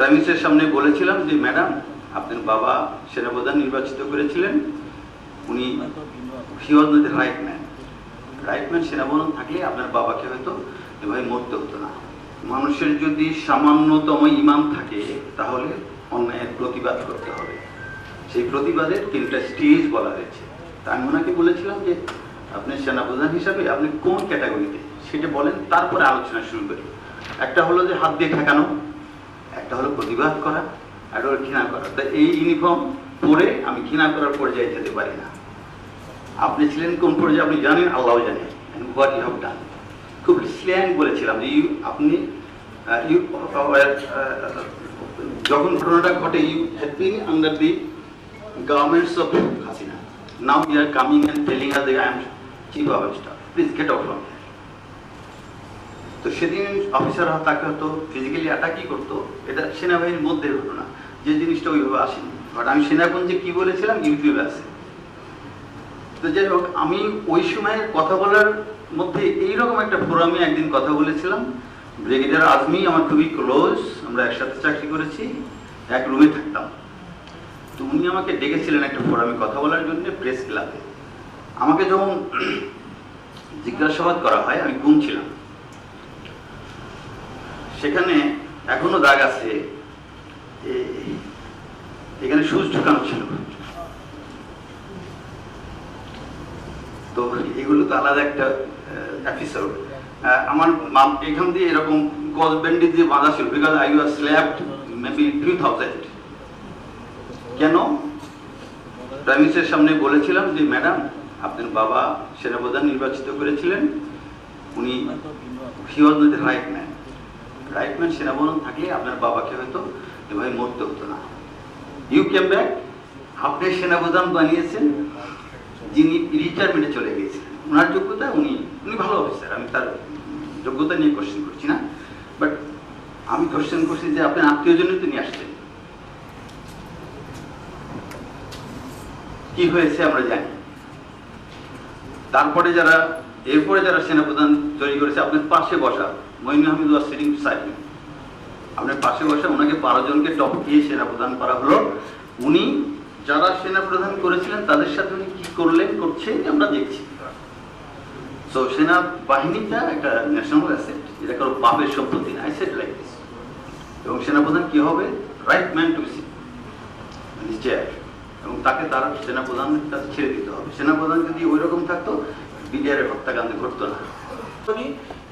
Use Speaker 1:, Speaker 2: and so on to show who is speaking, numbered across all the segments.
Speaker 1: Prime মিনিস্টারের সামনে বলেছিলাম যে, ম্যাডাম, আপনার বাবা সেনাপ্রধান নির্বাচিত করেছিলেন। উনি he right man. Right man সেনাপ্রধান থাকলে আপনার বাবাকে হয়তো এভাবে মরতে হতো না। মানুষের যদি সামান্যতম ইমান থাকে, তাহলে অন্যায়ের প্রতিবাদ করতে হবে। সেই প্রতিবাদের তিনটা স্টেজ বলা হয়েছে। তা আমি ওনাকে বলেছিলাম যে, আপনি সেনাপ্রধান হিসাবে আপনি কোন ক্যাটাগরিতে? সেটা বলেন, তারপরে আলোচনা শুরু করি। একটা হলো যে, হাত দিয়ে ঠেকানো। একটা হলো প্রতিবাদ করা, একটা হলো ঘৃণা করা। তা এই ইউনিফর্ম পরে আমি ঘৃণা করার পর্যায়ে যেতে পারি না। আপনি ছিলেন কোন পর্যায়ে আপনি জানেন? আল্লাহ জানেন হোয়াট ইউ হ্যাভ ডান খুব স্ল্যাং বলেছিলাম যে ইউ আপনি ইউ যখন ঘটনাটা ঘটে you had been under the governments of Hasina. Now you are coming and telling I am chief of staff please get out from তো সেদিন অফিসাররা তাকে হয়তো ফিজিক্যালি অ্যাটাকই করতো। এটা সেনাবাহিনীর মধ্যে ঘটনা। যে জিনিসটা ওইভাবে আসেনি। বাট আমি সেনাগঞ্জে কি বলেছিলাম? ইউটিউবে আছে। তো যাই হোক, আমি ওই সময়ের কথা বলার মধ্যে এইরকম একটা ফোরামে একদিন কথা বলেছিলাম। ব্রিগেডিয়ার আজমি আমার খুবই ক্লোজ আমরা একসাথে চাকরি করেছি, এক রুমে থাকতাম। তো উনি আমাকে ডেকেছিলেন একটা ফোরামে কথা বলার জন্য প্রেস ক্লাবে আমাকে যখন জিজ্ঞাসাবাদ করা হয়, আমি ঘুম ছিলাম। সেখানে এখনও দাগ আছে। এখানে সুচ ঢুকানো ছিল। তো এগুলো তো আলাদা একটা এপিসোড আমার এখান দিয়ে এরকম গজ ব্যান্ডেজ দিয়ে বাঁধা ছিল because I was slapped maybe three thousand কেন? প্রাইম মিনিস্টারের সামনে বলেছিলাম যে ম্যাডাম আপনার বাবা সেনাপ্রধান নির্বাচিত করেছিলেন। উনি he was not right man right man সেনাপ্রধান থাকলে আপনার বাবাকে হয়তো এভাবে মরতে হতো না ইউ কেম ব্যাক আপনি সেনাপ্রধান বানিয়েছেন যিনি রিটায়ারমেন্টে চলে গিয়েছিলেন ওনার যোগ্যতা উনি উনি ভালো অফিসার আমি তার যোগ্যতা নিয়ে কোশ্চেন করছি না বাট আমি কোশ্চেন করছি যে আপনার আত্মীয় জন্যই তো নিয়ে আসছেন কি হয়েছে আমরা জানি তারপরে যারা এরপরে যারা সেনাপ্রধান তৈরি করেছে, আপনার পাশে বসা মঈন আহমেদ ওয়াজ সিটিং আপনার পাশে বসা, ওনাকে বারো জনকে টপ দিয়ে সেনাপ্রধান করা হলো। উনি যারা সেনাপ্রধান করেছিলেন, তাদের সাথে উনি কি করলেন, করছেন, আমরা দেখছি। তো সেনা বাহিনীটা একটা ন্যাশনাল অ্যাসেট এটা কারও বাপের সম্পত্তি না অ্যাসেট লাইক দিস এবং সেনাপ্রধান কি হবে? রাইট ম্যান টু সি এবং তাকে তার সেনাপ্রধানের কাছে ছেড়ে দিতে হবে। সেনাপ্রধান যদি ওই রকম থাকতো বিডিআর হত্যাকাণ্ড ঘটতো না।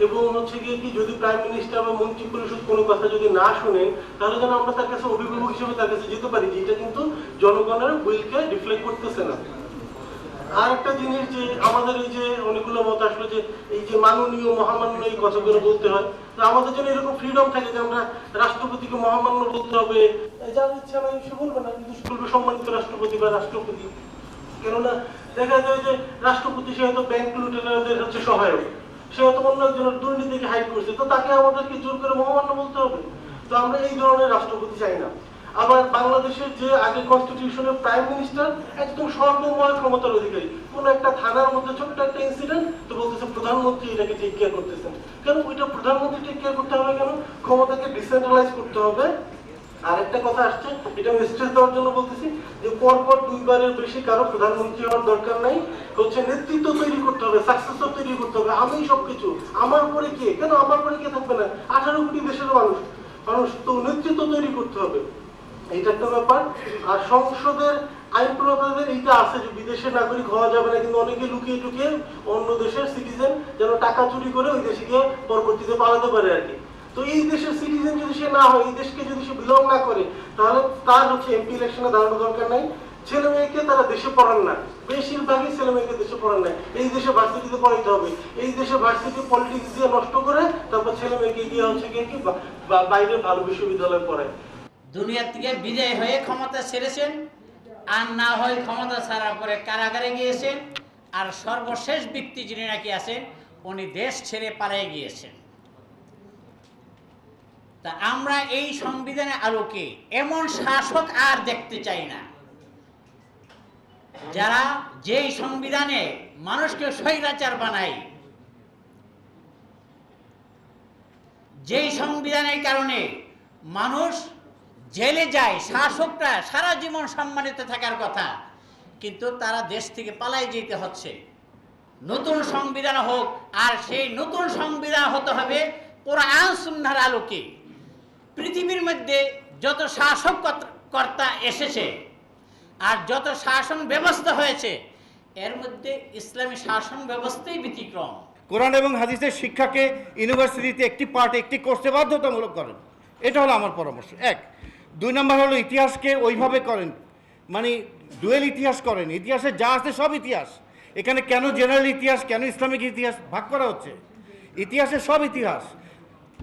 Speaker 2: এবং হচ্ছে গিয়ে কি, যদি প্রাইম মিনিস্টার বা মন্ত্রী পরিষদ কোনো কথা যদি না শোনেন তাহলে যেন আমরা তার কাছে অভিভাবক হিসেবে তার কাছে যেতে পারি যে এটা কিন্তু জনগণের উইলকে রিফ্লেক্ট করতেছে না। আর একটা জিনিস যে, আমাদের এই যে অনেকগুলো মত আসলো যে, এই যে মাননীয় মহামান্য এই কথাগুলো বলতে হয়, তো আমাদের জন্য এরকম ফ্রিডম থাকে যে আমরা রাষ্ট্রপতিকে মহামান্য বলতে হবে। যার ইচ্ছা নাই সে বলবে না, কিন্তু সম্মানিত রাষ্ট্রপতি বা রাষ্ট্রপতি। কেননা দেখা যায় যে রাষ্ট্রপতি সে হয়তো ব্যাংক লুটেরাদের হচ্ছে সহায়ক। সে হয়তো অন্য একজনের দুর্নীতিকে হাইড করছে। তো তাকে আমাদেরকে জোর করে মহামান্য বলতে হবে। তো আমরা এই ধরনের রাষ্ট্রপতি চাই না। আবার বাংলাদেশের যে আগে কনস্টিটিউশনের প্রাইম মিনিস্টার একদম সর্বময় ক্ষমতার অধিকারী। কোন একটা থানার মধ্যে ছোট্ট একটা ইনসিডেন্ট তো বলতেছে প্রধানমন্ত্রী এটাকে টেক কেয়ার করতেছেন। কেন? ওইটা প্রধানমন্ত্রী টেক কেয়ার করতে হবে কেন? ক্ষমতাকে ডিসেন্ট্রালাইজ করতে হবে। আরেকটা কথা আসছে, এটা আমি স্ট্রেস দেওয়ার জন্য বলতেছি যে পরপর দুইবারের বেশি কারও প্রধানমন্ত্রী হওয়ার দরকার নাই। হচ্ছে নেতৃত্ব তৈরি করতে হবে সাকসেসর তৈরি করতে হবে আমি সবকিছু। আমার পরে কে? কেন আমার পরে কে থাকবে না? আঠারো কোটি দেশের মানুষ। মানুষ তো নেতৃত্ব তৈরি করতে হবে। এইটা একটা ব্যাপার। আর সংসদের আইন প্রণেতাদের এইটা আছে যে বিদেশের নাগরিক হওয়া যাবে না, কিন্তু অনেকে লুকিয়ে লুকিয়ে অন্য দেশের সিটিজেন যেন টাকা চুরি করে ওই দেশে গিয়ে পরবর্তীতে পালাতে পারে আর কি। তো এই দেশের সিটিজেন যদি সে না হয়, এই দেশকে যদি সে বিলং না করে, তাহলে তার হচ্ছে এমপি ইলেকশনে দাঁড়ানো দরকার নাই। ছেলে মেয়েকে তারা দেশে পড়ান না। বেশিরভাগই ছেলে মেয়েকে দেশে পড়ান না। এই দেশে ভার্সিটিতে পড়াইতে হবে। এই দেশে ভার্সিটি পলিটিক্স দিয়ে নষ্ট করে তারপর ছেলে মেয়েকে গিয়ে হচ্ছে গিয়ে কি বাইরে ভালো বিশ্ববিদ্যালয়ে পড়ায়।
Speaker 3: দুনিয়া থেকে বিজয় হয়ে ক্ষমতা ছেড়েছেন, আর না হয় ক্ষমতা ছাড়ার পরে কারাগারে গিয়েছেন, আর সর্বশেষ ব্যক্তি যিনি নাকি আছেন, উনি দেশ ছেড়ে পালিয়ে গিয়েছেন। তা আমরা এই সংবিধানের আলোকে এমন শাসক আর দেখতে চাই না। যারা যেই সংবিধানে মানুষকে স্বৈরাচার বানায়, যেই সংবিধানের কারণে মানুষ জেলে যায়, শাসকরা সারা জীবন সম্মানিত থাকার কথা, কিন্তু তারা দেশ থেকে পালাই যেতে হচ্ছে। নতুন সংবিধান হোক, আর সেই নতুন সংবিধান হতে হবে কোরআন সুন্নার আলোকে। পৃথিবীর মধ্যে যত শাসক কর্তা এসেছে আর যত শাসন ব্যবস্থা হয়েছে, এর মধ্যে ইসলামী শাসন ব্যবস্থাই ব্যতিক্রম।
Speaker 4: কোরআন এবং হাদিসের শিক্ষাকে ইউনিভার্সিটিতে একটি পার্ট একটি কোর্সে বাধ্যতামূলক করেন। এটা হলো আমার পরামর্শ। এক, দুই নম্বর হলো ইতিহাসকে ওইভাবে করেন মানে ডুয়েল ইতিহাস করেন। ইতিহাসে যা আছে সব ইতিহাস। এখানে কেন জেনারেল ইতিহাস, কেন ইসলামিক ইতিহাস ভাগ করা হচ্ছে? ইতিহাসে সব ইতিহাস।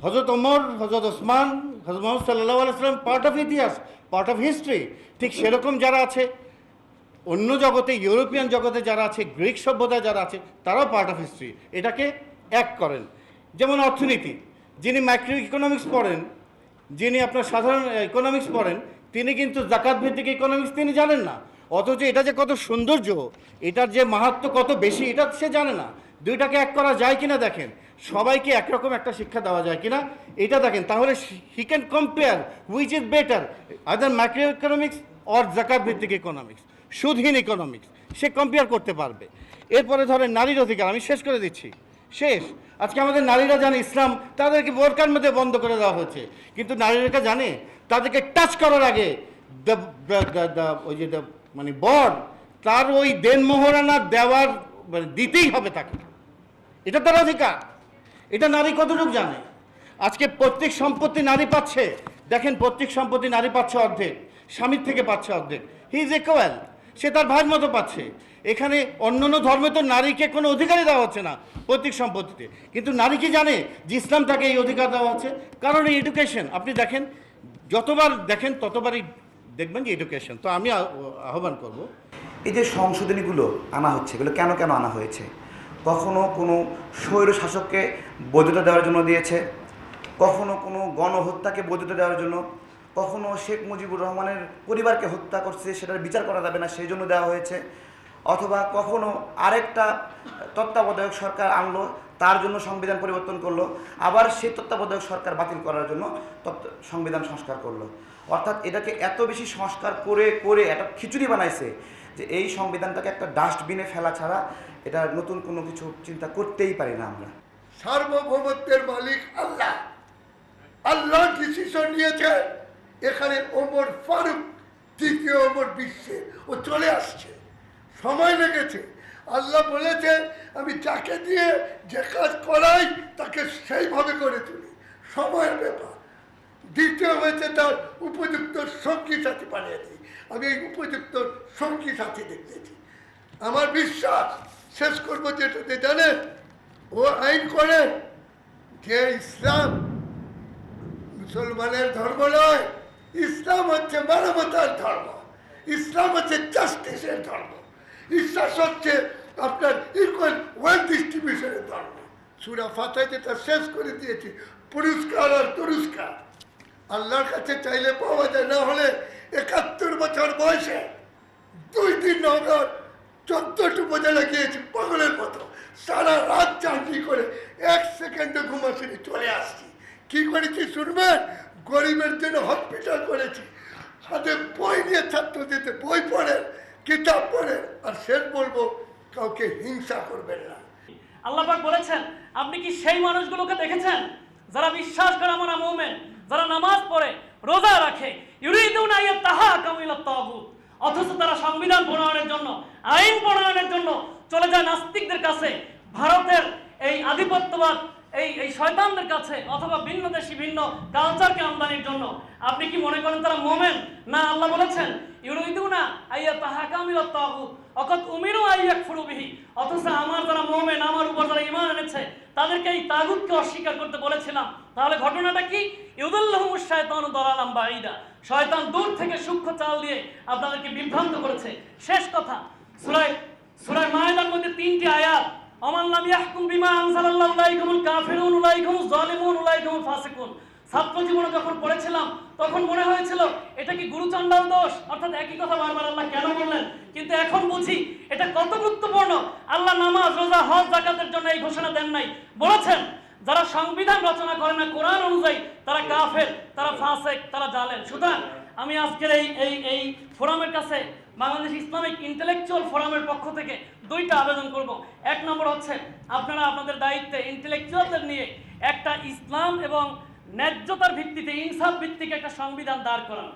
Speaker 4: হজরত ওমর হজরত ওসমান হজরত মোহাম্মদ সাল্লাহ আলাইসলাম পার্ট অফ ইতিহাস পার্ট অফ হিস্ট্রি ঠিক সেরকম যারা আছে, অন্য জগতে, ইউরোপিয়ান জগতে যারা আছে, গ্রিক সভ্যতা যারা আছে, তারাও পার্ট অফ হিস্ট্রি এটাকে এক করেন। যেমন অর্থনীতি, যিনি মাইক্রো ইকোনমিক্স পড়েন, যিনি আপনার সাধারণ ইকোনমিক্স পড়েন, তিনি কিন্তু জাকাত ভিত্তিক ইকোনমিক্স তিনি জানেন না। অথচ এটা যে কত সৌন্দর্য, এটার যে মাহাত্ম কত বেশি, এটা সে জানে না। দুইটাকে এক করা যায় কিনা দেখেন। সবাইকে একরকম একটা শিক্ষা দেওয়া যায় কিনা? এটা দেখেন, তাহলে he can compare which is better other micro economics or জাকাত ভিত্তিক ইকোনমিক্স সুদহীন ইকোনমিক্স সে কম্পেয়ার করতে পারবে। এরপরে ধরেন নারীর অধিকার, আমি শেষ করে দিচ্ছি। শেষ। আজকে আমাদের নারীরা জানে ইসলাম, তাদেরকে বোরকার মধ্যে বন্ধ করে দেওয়া হচ্ছে কিন্তু নারীরা জানে? তাদেরকে টাচ করার আগে ওই যে মানে বর তার ওই দেন মোহরানা দেওয়ার মানে দিতেই হবে তাকে। এটা তার অধিকার। এটা নারী কতটুকু জানে? আজকে প্রত্যেক সম্পত্তি নারী পাচ্ছে। দেখেন প্রত্যেক সম্পত্তি নারী পাচ্ছে অর্ধেক, স্বামীর থেকে পাচ্ছে অর্ধেক। হি ইজ ইকুয়াল সে তার ভাইয়ের মতো পাচ্ছে। এখানে অন্য অন্য ধর্মে তো নারীকে কোনো অধিকারই দেওয়া হচ্ছে না প্রত্যেক সম্পত্তিতে। কিন্তু নারী কি জানে যে ইসলাম তাকে এই অধিকার দেওয়া হচ্ছে? কারণ এই এডুকেশন আপনি দেখেন, যতবার দেখেন, ততবারই দেখবেন যে এডুকেশন তো আমি আহ্বান করব।
Speaker 5: এই যে সংশোধনীগুলো আনা হচ্ছে, এগুলো কেন কেন আনা হয়েছে? কখনো কোনো স্বৈর শাসককে বৈধতা দেওয়ার জন্য দিয়েছে? কখনো কোনো গণহত্যাকে বৈধতা দেওয়ার জন্য? কখনো শেখ মুজিবুর রহমানের পরিবারকে হত্যা করছে, সেটার বিচার করা যাবে না, সেই জন্য দেওয়া হয়েছে? অথবা কখনো আরেকটা তত্ত্বাবধায়ক সরকার আনলো তার জন্য সংবিধান পরিবর্তন করল। আবার সেই তত্ত্বাবধায়ক সরকার বাতিল করার জন্য সংবিধান সংস্কার করল। অর্থাৎ এটাকে এত বেশি সংস্কার করে করে একটা খিচুড়ি বানাইছে যে এই সংবিধানটাকে একটা ডাস্টবিনে ফেলা ছাড়া এটা নতুন কোনো কিছু চিন্তা করতেই পারি না আমরা।
Speaker 6: সার্বভৌমত্বের মালিক আল্লাহ। আল্লাহ ডিসিশন নিয়েছে। এখানে ওমর ফারুক তৃতীয় ওমর বিশ্বে। ও চলে আসছে। সময় লেগেছে। আল্লাহ বলেছে, আমি যাকে দিয়ে যে কাজ করাই, তাকে সেইভাবে করে তুলি। সময়ের ব্যাপার। দ্বিতীয় হয়েছে তার উপযুক্ত সঙ্গী সাথী দিই আমি এই উপযুক্ত সঙ্গী সাথী দেখতেছি আমার বিশ্বাস, শেষ করব যেটাতে, জানেন? ও আইন করে যে ইসলাম মুসলমানের ধর্ম নয়, ইসলাম হচ্ছে মানবতার ধর্ম। ইসলাম হচ্ছে জাস্টিসের ধর্ম। ইসলাম হচ্ছে আপনার ইকুয়াল ওয়েলথ ডিস্ট্রিবিউশনের ধর্ম। সুরা ফাতায় যেটা শেষ করে দিয়েছি। পুরস্কার আর তুরস্কার। আল্লাহর কাছে চাইলে পাওয়া যায়, না হলে একাত্তর বছর বয়সে দুই দিন নগর চোদ্দটি উপজেলা গিয়েছি পাগলের মতো। সারা রাত চাকরি করে এক সেকেন্ডে ঘুমাসিনি, চলে আসছি। কি করেছি শুনবেন? গরিবের জন্য হসপিটাল করেছি হাতে বই নিয়ে ছাত্রদের বই পড়েন কিতাব পড়েন আর শেষ বলব কাউকে হিংসা করবেন না।
Speaker 7: আল্লাপাক বলেছেন, আপনি কি সেই মানুষগুলোকে দেখেছেন? যারা বিশ্বাস করে আমার মোমেন, যারা নামাজ পড়ে, রোজা রাখে। ইউরিদুনা তাহা ইলা তাগুত। অথচ তারা সংবিধান প্রণয়নের জন্য, আইন প্রণয়নের জন্য চলে যায় নাস্তিকদের কাছে। ভারতের এই আধিপত্যবাদ এই এই শয়তানদের কাছে অথবা ভিন্ন দেশি, ভিন্ন কালচারকে আমদানির জন্য। আপনি কি মনে করেন তারা মোমেন? না, আল্লাহ বলেছেন, ইউরিদুনা আইয়া তাহাকামিল তাগুত অকত উমিরু আইয়াক ফুরুবিহি অথচ আমার যারা মোমেন, আমার উপর যারা ইমান এনেছে, তাদেরকে এই তাগুতকে অস্বীকার করতে বলেছিলাম। তাহলে ঘটনাটা কি? ইউদুল্লাহমুশ শায়তানু দালালাম বাঈদা। শয়তান দূর থেকে সূক্ষ্ম চাল দিয়ে আপনাদেরকে বিভ্রান্ত করেছে। শেষ কথা সূরা সূরা মায়েদার মধ্যে তিনটি আয়াত। ইয়াহকুম বিমা কাফিরুন জালিমুন ফাসিকুন। ছাত্র জীবনে যখন পড়েছিলাম, তখন মনে হয়েছিল, এটা কি গুরুচণ্ডাল দোষ? অর্থাৎ একই কথা বারবার আল্লাহ কেন বললেন? কিন্তু এখন বুঝি, এটা কত গুরুত্বপূর্ণ। আল্লাহ নামাজ, রোজা, হজ জাকাতের জন্য এই ঘোষণা দেন নাই। বলেছেন, যারা সংবিধান রচনা করে না, কোরআন অনুযায়ী তারা কাফের, তারা ফাসেক, তারা জালেন সুতরাং আমি আজকের এই এই এই ফোরামের কাছে বাংলাদেশ ইসলামিক ইন্টেলেকচুয়াল ফোরামের পক্ষ থেকে দুইটা আবেদন করব। এক নম্বর হচ্ছে, আপনারা আপনাদের দায়িত্বে ইন্টেলেকচুয়ালদের নিয়ে একটা ইসলাম এবং ন্যায্যতার ভিত্তিতে ইনসাফ ভিত্তিক একটা সংবিধান দাঁড় করান।